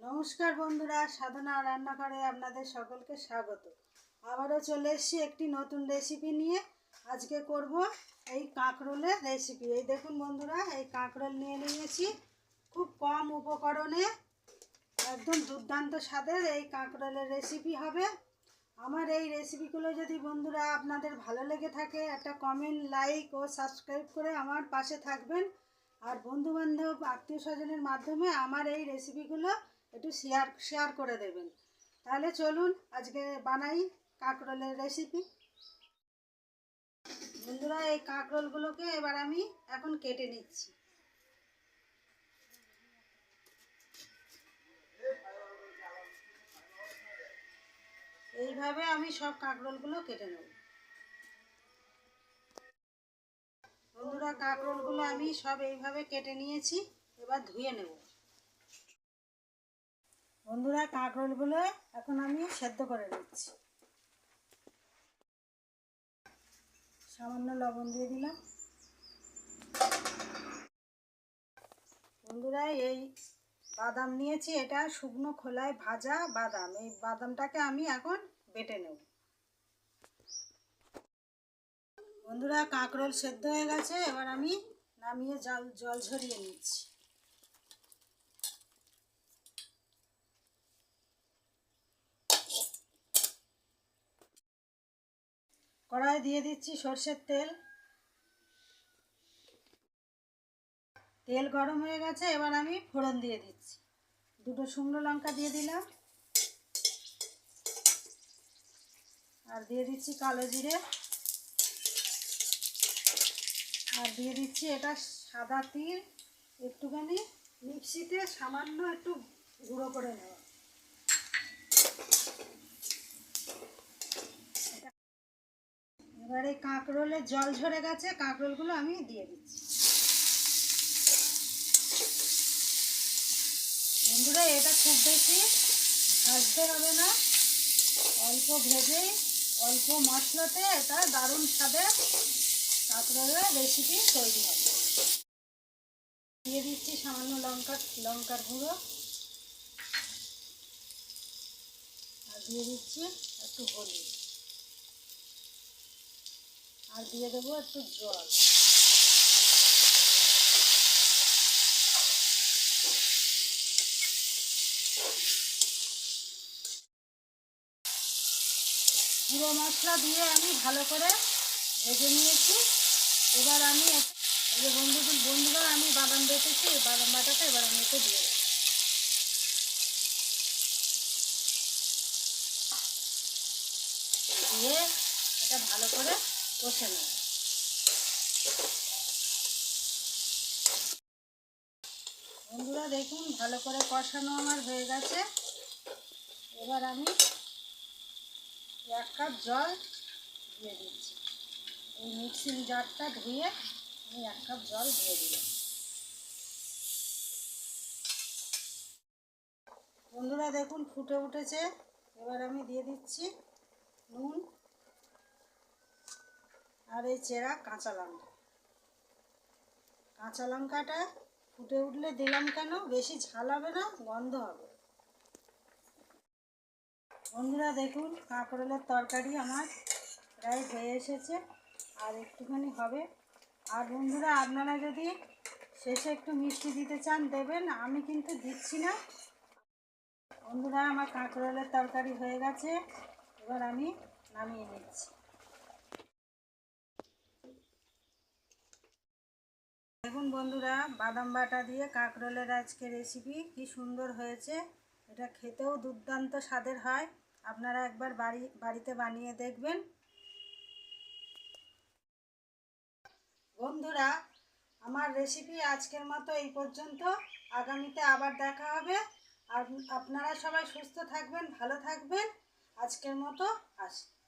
নমস্কার বন্ধুরা, সাধনা রান্নাঘরে আপনাদের সকলকে স্বাগত। আবারও চলে এসেছি একটি নতুন রেসিপি নিয়ে। আজকে করব এই কাঁকরোলের রেসিপি এই দেখুন বন্ধুরা, এই কাঁকরোল নিয়ে নিয়েছি খুব কম উপকরণে। একদম দুর্দান্ত স্বাদের এই কাঁকরোলের রেসিপি হবে। আমার এই রেসিপিগুলো যদি বন্ধুরা আপনাদের ভালো লেগে থাকে, একটা কমেন্ট লাইক ও সাবস্ক্রাইব করে আমার পাশে থাকবেন। আর বন্ধু বান্ধব আত্মীয় স্বজনের মাধ্যমে আমার এই রেসিপিগুলো একটু শেয়ার শেয়ার করে দেবেন। তাহলে চলুন আজকে বানাই কাঁকরোলের রেসিপি বন্ধুরা, এই কাঁকরোলগুলোকে এবার আমি এখন কেটে নিচ্ছি। এইভাবে আমি সব কাঁকরোলগুলো কেটে নেব। বন্ধুরা, কাঁকরোলগুলো আমি সব এইভাবে কেটে নিয়েছি, এবার ধুয়ে নেব। বন্ধুরা কাঁকরোলগুলো এখন আমি সেদ্ধ করে নিচ্ছি। সামান্য লবণ দিয়ে দিলাম। বন্ধুরা, এই বাদাম নিয়েছি, এটা শুকনো খোলায় ভাজা বাদাম। এই বাদামটাকে আমি এখন বেটে নেব। বন্ধুরা কাঁকরোল সেদ্ধ হয়ে গেছে, এবার আমি নামিয়ে জল জল ঝরিয়ে নিচ্ছি। কড়াই দিয়ে দিচ্ছি সর্ষের তেল। তেল গরম হয়ে গেছে, এবার আমি ফোড়ন দিয়ে দিচ্ছি। দুটো শুকনো লঙ্কা দিয়ে দিলাম। আর দিয়ে দিচ্ছি কালো জিরে। আর দিয়ে দিচ্ছি এটা সাদা তিল। একটুখানি মিক্সিতে সামান্য একটু গুঁড়ো করে নেওয়া এবারে কাঁকরোলের জল ঝরে গেছে, কাঁকরোলগুলো আমি দিয়ে দিচ্ছি। বন্ধুরা, এটা খুব বেশি ভাজতে হবে না। অল্প ভেজেই অল্প মশলাতে এটা দারুণ স্বাদের কাঁকরোলের রেসিপি তৈরি হবে। দিয়ে দিচ্ছি সামান্য লঙ্কা, লঙ্কার গুঁড়ো। আর দিয়ে দিচ্ছি একটু হলুদ। আর দিয়ে দেবো একটু জল। গুঁড়ো মশলা দিয়ে আমি ভালো করে ভেজে নিয়েছি। এবার আমি এক- এই যে বন্ধু বন্ধুরা, আমি বাদাম বেটেছি বাদাম বাটাটা এবার আমি এতে দিয়ে দিয়ে এটা ভালো করে কষে নেব বন্ধুরা দেখুন, ভালো করে কষানো আমার হয়ে গেছে। এবার আমি এক কাপ জল দিয়ে দিচ্ছি। এই মিক্সিং জারটা ধুয়ে আমি এক কাপ জল দিয়ে দিলাম। বন্ধুরা দেখুন, ফুটে উঠেছে। এবার আমি দিয়ে দিচ্ছি নুন আর এই চেরা কাঁচা লঙ্কা। কাঁচা লঙ্কাটা ফুটে উঠলে দিলাম কেন? বেশি ঝাল হবে না, গন্ধ হবে। বন্ধুরা দেখুন, কাঁকরোলের তরকারি আমার প্রায় হয়ে এসেছে, আর একটুখানি হবে। আর বন্ধুরা, আপনারা যদি শেষে একটু মিষ্টি দিতে চান, দেবেন। আমি কিন্তু দিচ্ছি না। বন্ধুরা, আমার কাঁকরোলের তরকারি হয়ে গেছে। এবার আমি নামিয়ে নিচ্ছি। দেখুন বন্ধুরা, বাদাম বাটা দিয়ে কাঁকরোলের আজকে রেসিপি কি সুন্দর হয়েছে। এটা খেতেও দুর্দান্ত স্বাদের হয়। আপনারা একবার বাড়ি, বাড়িতে বানিয়ে দেখবেন। বন্ধুরা, আমার রেসিপি আজকের মতো এই পর্যন্ত। আগামীতে আবার দেখা হবে। আর আপনারা সবাই সুস্থ থাকবেন, ভালো থাকবেন। আজকের মতো আসি।